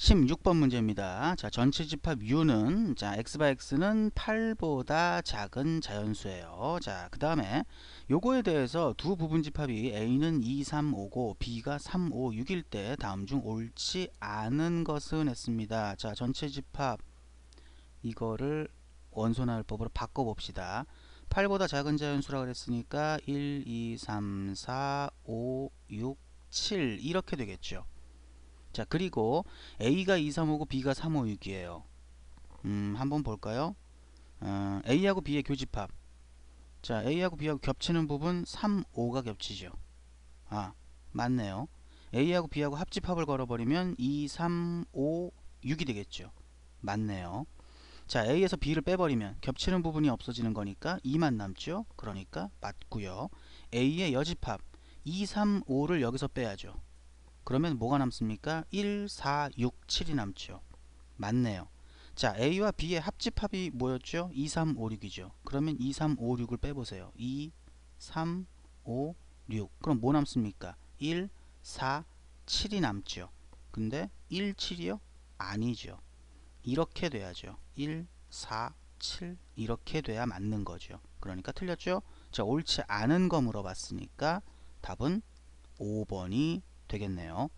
16번 문제입니다. 자, 전체 집합 U는 자, x 바 x는 8보다 작은 자연수예요. 자, 그다음에 요거에 대해서 두 부분 집합이 A는 2, 3, 5고 B가 3, 5, 6일 때 다음 중 옳지 않은 것은 했습니다. 자, 전체 집합 이거를 원소나열법으로 바꿔 봅시다. 8보다 작은 자연수라 그랬으니까 1, 2, 3, 4, 5, 6, 7 이렇게 되겠죠. 자 그리고 A가 2, 3, 5고 B가 3, 5, 6이에요. 음 한번 볼까요? 어, A하고 B의 교집합. 자 A하고 B하고 겹치는 부분 3, 5가 겹치죠. 아 맞네요. A하고 B하고 합집합을 걸어버리면 2, 3, 5, 6이 되겠죠. 맞네요. 자 A에서 B를 빼버리면 겹치는 부분이 없어지는 거니까 2만 남죠. 그러니까 맞고요. A의 여집합 2, 3, 5를 여기서 빼야죠. 그러면 뭐가 남습니까? 1, 4, 6, 7이 남죠. 맞네요. 자, A와 B의 합집합이 뭐였죠? 2, 3, 5, 6이죠. 그러면 2, 3, 5, 6을 빼보세요. 2, 3, 5, 6. 그럼 뭐 남습니까? 1, 4, 7이 남죠. 근데 1, 7이요? 아니죠. 이렇게 돼야죠. 1, 4, 7 이렇게 돼야 맞는 거죠. 그러니까 틀렸죠? 자, 옳지 않은 거 물어봤으니까 답은 5번이 되겠네요.